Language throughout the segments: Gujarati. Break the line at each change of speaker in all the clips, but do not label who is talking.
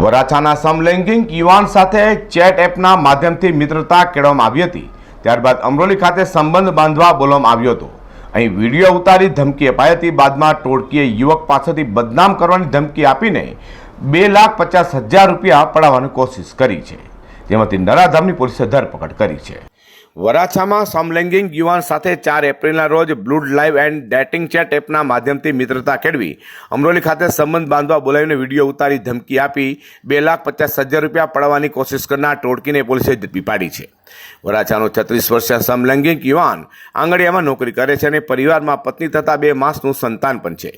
વરાછાના સમલૈંગિક યુવાન સાથે ચેટ એપના માધ્યમથી મિત્રતા કેળવવામાં આવી હતી. ત્યારબાદ અમરોલી ખાતે સંબંધ બાંધવા બોલવામાં આવ્યો હતો. અહીં વીડિયો ઉતારી ધમકી અપાઈ હતી. બાદમાં ટોળકીએ યુવક પાસેથી બદનામ કરવાની ધમકી આપીને બે લાખ પચાસ હજાર રૂપિયા પડાવવાની કોશિશ કરી છે. જેમાંથી નરાધામની પોલીસે ધરપકડ કરી છે. વરાછામાં સમલૈંગિક યુવાન સાથે ચાર એપ્રિલના રોજ Blued live and dating chat એપના માધ્યમથી મિત્રતા કેળવી. અમરોલી ખાતે સંબંધ બાંધવા બોલાવીને વીડિયો ઉતારી ધમકી આપી બે લાખ પચાસ હજાર રૂપિયા પડવાની કોશિશ કરનાર ટોળકીને પોલીસે ઝડપી પાડી છે. વરાછાનો છત્રીસ વર્ષીય સમલૈંગિક યુવાન આંગળીયામાં નોકરી કરે છે અને પરિવારમાં પત્ની તથા બે માસનું સંતાન પણ છે.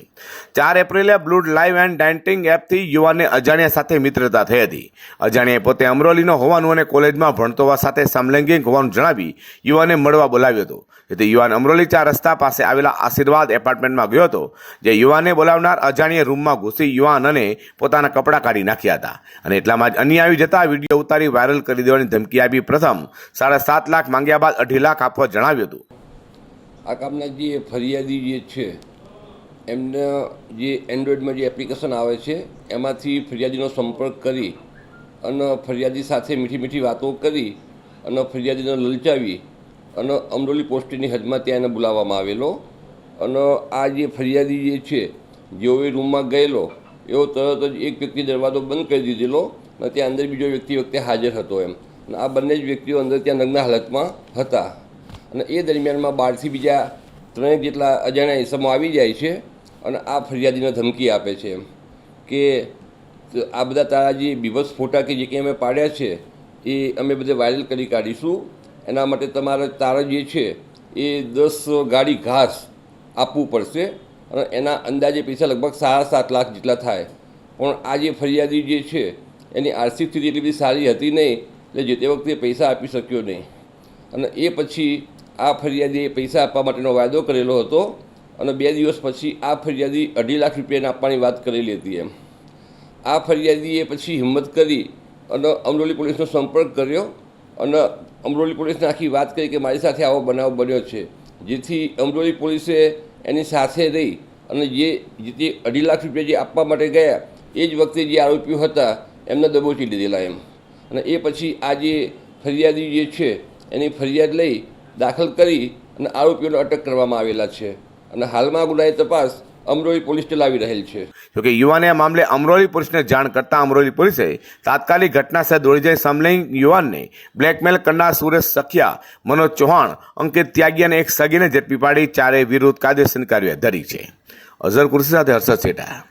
ચાર એપ્રિલે બ્લૂડ લાઈવ એન્ડ ડેન્ટિંગ એપથી યુવાનને અજાણ્યા સાથે મિત્રતા થઈ હતી. અજાણ્યાએ પોતે અમરોલીનો હોવાનું અને કોલેજમાં ભણતો હોવા સાથે સમલૈંગિક હોવાનું જણાવી યુવાને મળવા બોલાવ્યો હતો. જેથી યુવાન અમરોલી ચાર રસ્તા પાસે આવેલા આશીર્વાદ એપાર્ટમેન્ટમાં ગયો હતો, જે યુવાને બોલાવનાર અજાણ્યા રૂમમાં ઘૂસી યુવાન અને પોતાના કપડાં કાઢી નાખ્યા હતા. અને એટલામાં જ અન્ય આવી જતા વીડિયો ઉતારી વાયરલ કરી દેવાની ધમકી આપી પ્રથમ સાડા સાત લાખ માંગ્યા બાદ અઢી લાખ આપવા જણાવ્યું હતું.
આ કામના જે ફરિયાદી જે છે, એમને જે એન્ડ્રોઈડમાં જે એપ્લિકેશન આવે છે, એમાંથી ફરિયાદીનો સંપર્ક કરી અને ફરિયાદી સાથે મીઠી મીઠી વાતો કરી અને ફરિયાદીને લલચાવી અને અમરોલી પોસ્ટની હદમાં ત્યાં એને બોલાવવામાં આવેલો. અને આ જે ફરિયાદી જે છે જેઓ રૂમમાં ગયેલો, એવો તરત જ એક વ્યક્તિ દરવાજો બંધ કરી દીધેલો અને ત્યાં અંદર બીજો વ્યક્તિ વખતે હાજર હતો એમ. અને આ બંને જ વ્યક્તિઓ અંદર ત્યાં નગ્ન હાલતમાં હતા. અને એ દરમિયાનમાં બહારથી બીજા ત્રણેક જેટલા અજાણ્યા ઇસમો આવી જાય છે અને આ ફરિયાદીને ધમકી આપે છે કે આ બધા તારા જે બીભત્સ ફોટા કે જે કંઈ અમે પાડ્યા છે, એ અમે બધે વાયરલ કરી કાઢીશું. એના માટે તમારે તારા જે છે, એ દસ ગાડી ઘાસ આપવું પડશે અને એના અંદાજે પૈસા લગભગ સાડા સાત લાખ જેટલા થાય. પણ આ જે ફરિયાદી જે છે, એની આર્થિક સ્થિતિ એટલી બધી સારી હતી નહીં એટલે જે તે વખતે પૈસા આપી શક્યો નહીં. અને એ પછી આ ફરિયાદીએ પૈસા આપવા માટેનો વાયદો કરેલો હતો અને બે દિવસ પછી આ ફરિયાદી અઢી લાખ રૂપિયાને આપવાની વાત કરેલી હતી એમ. આ ફરિયાદીએ પછી હિંમત કરી અને અમરોલી પોલીસનો સંપર્ક કર્યો અને અમરોલી પોલીસને આખી વાત કરી કે મારી સાથે આવો બનાવ બન્યો છે. જેથી અમરોલી પોલીસે એની સાથે રહી અને જે જે અઢી લાખ રૂપિયા જે આપવા માટે ગયા, એ જ વખતે જે આરોપીઓ હતા, એમને દબોચી લીધેલા એમ. અને એ પછી આ જે ફરિયાદી જે છે, એની ફરિયાદ લઈ દાખલ કરી અને આરોપીઓને અટક કરવામાં આવેલા છે. અને હાલમાં ગુનાની તપાસ અમરોલી પોલીસ ચલાવી રહેલ છે.
જોકે યુવાને આ મામલે અમરોલી પોલીસને જાણ કરતા અમરોલી પોલીસે તાત્કાલિક ઘટનાસ્થળે દોડી જઈ સમલૈંગિક યુવાનને બ્લેકમેલ કરનાર સુરેશ સખિયા, મનોજ ચૌહાણ, અંકિત ત્યાગી અને એક સગીને ઝડપી પાડી ચારે વિરુદ્ધ કાયદેસરની કાર્યવાહી ધરી છે. અઝર કુર્સી સાથે હર્ષદ સેઠા